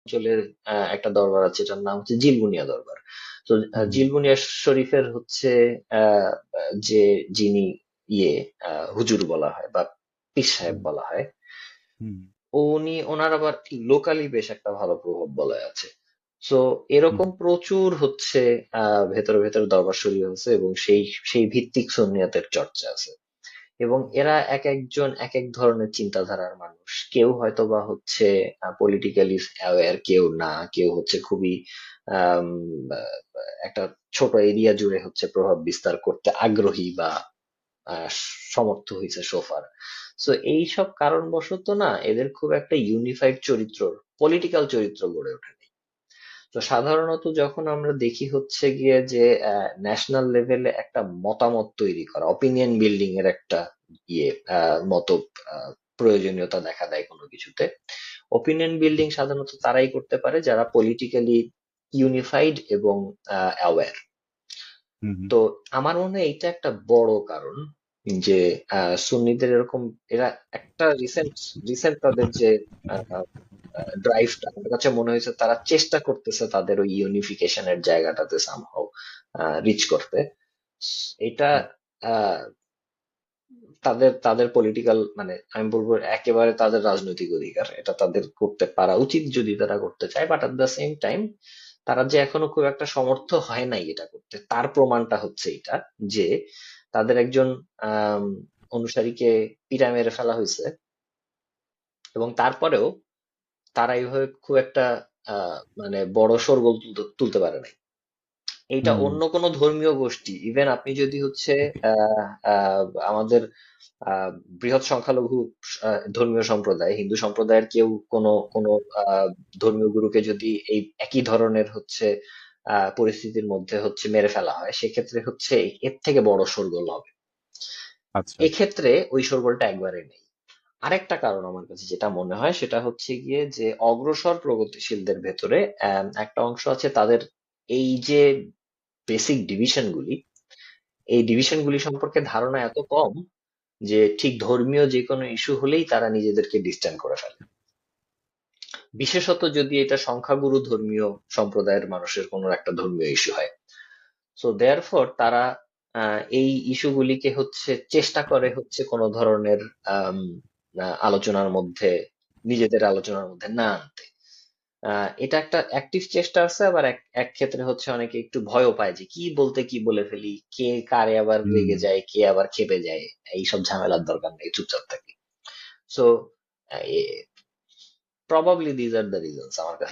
অঞ্চলের একটা দরবার আছে এটার নাম হচ্ছে জিলবুনিয়া দরবার। তো জিলবুনিয়া শরীফের হচ্ছে যে যিনি ইয়ে হুজুর বলা হয় বা পীর সাহেব বলা হয় উনি ওনার আবার লোকালি বেশ একটা ভালো প্রভাব বলা আছে। সো এরকম প্রচুর হচ্ছে আহ ভেতরে ভেতরে দরবার শরীফ আছে এবং সেই সেই ভিত্তিক সুন্নিয়তের চর্চা আছে। এবং এরা এক একজন এক এক ধরনের চিন্তাধারার মানুষ। কেউ হয়তো বা হচ্ছে পলিটিক্যালি অ্যাওয়্যার কেউ না। কেউ হচ্ছে খুবই একটা ছোট এরিয়া জুড়ে হচ্ছে প্রভাব বিস্তার করতে আগ্রহী বা সমর্থ হয়েছে সোফার সো এইসব কারণবশত না, এদের খুব একটা ইউনিফাইড চরিত্র পলিটিক্যাল চরিত্র গড়ে ওঠেনি তো সাধারণত যখন আমরা দেখি হচ্ছে গিয়ে যে ন্যাশনাল লেভেলে একটা মতামত তৈরি করা অপিনিয়ন বিল্ডিং এর একটা ইয়ে মতো প্রয়োজনীয়তা দেখা দেয় কোনো কিছুতে। অপিনিয়ন বিল্ডিং সাধারণত তারাই করতে পারে যারা পলিটিক্যালি ইউনিফাইড এবং অ্যাওয়্যার তো আমার মনে হয় এইটা একটা বড় কারণ যে সুন্নিদের এরকম এরা একটা রিসেন্ট রিসেন্ট তাদের যে ড্রাইভটা আমার কাছে মনে হয়েছে তারা চেষ্টা করতেছে তাদের ওই ইউনিফিকেশনের জায়গাটাতে সামহাও রিচ করতে। এটা আহ, তাদের তাদের পলিটিক্যাল মানে আমি বলব একেবারে তাদের রাজনৈতিক অধিকার। এটা তাদের করতে পারা উচিত যদি তারা করতে চায় but at the same time তারা যে এখনও খুব একটা সমর্থ হয় নাই এটা করতে, তার প্রমাণটা হচ্ছে এটা যে তাদের একজন অনুসারীকে পিটা মেরে ফেলা হয়েছে এবং তারপরেও তারা এইভাবে খুব একটা মানে বড় তুলতে তুলতে পারে নাই। এইটা অন্য কোনো ধর্মীয় গোষ্ঠী। ইভেন আপনি যদি হচ্ছে আমাদের আহ, বৃহৎ সংখ্যালঘু ধর্মীয় সম্প্রদায় হিন্দু সম্প্রদায়ের কেউ কোনো কোনো ধর্মীয় গুরুকে যদি এই একই ধরনের হচ্ছে পরিস্থিতির মধ্যে হচ্ছে মেরে ফেলা হয় সেক্ষেত্রে হচ্ছে এর থেকে বড় সরগোল হবে আচ্ছা। এক্ষেত্রে ওই শোরগোলটা একবারে নেই। আরেকটা কারণ আমার কাছে যেটা মনে হয় সেটা হচ্ছে গিয়ে যে অগ্রসর প্রগতিশীলদের ভেতরে আহ, একটা অংশ আছে তাদের এই যে বেসিক ডিভিশন গুলি, এই ডিভিশন গুলি সম্পর্কে ধারণা এত কম যে ঠিক ধর্মীয় যে কোনো ইস্যু হলেই তারা নিজেদেরকে ডিস্ট্যান্স করে ফেলে। বিশেষত যদি এটা সংখ্যাগুরু ধর্মীয় সম্প্রদায়ের মানুষের কোনো একটা ধর্মীয় ইস্যু হয়। সো দেয়ারফর তারা এই ইস্যুগুলিকে হচ্ছে চেষ্টা করে হচ্ছে কোনো ধরনের আলোচনার মধ্যে, নিজেদের আলোচনার মধ্যে না আনতে। আহ, এটা একটা অ্যাক্টিভ চেষ্টা আছে আবার এক এক ক্ষেত্রে হচ্ছে অনেকে একটু ভয়ও পায় যে কি বলতে কি বলে ফেলি কে কারে আবার রেগে যায় কে আবার খেপে যায় এইসব ঝামেলার দরকার নেই চুপচাপ থাকি। So probably these are the reasons আমার কাছে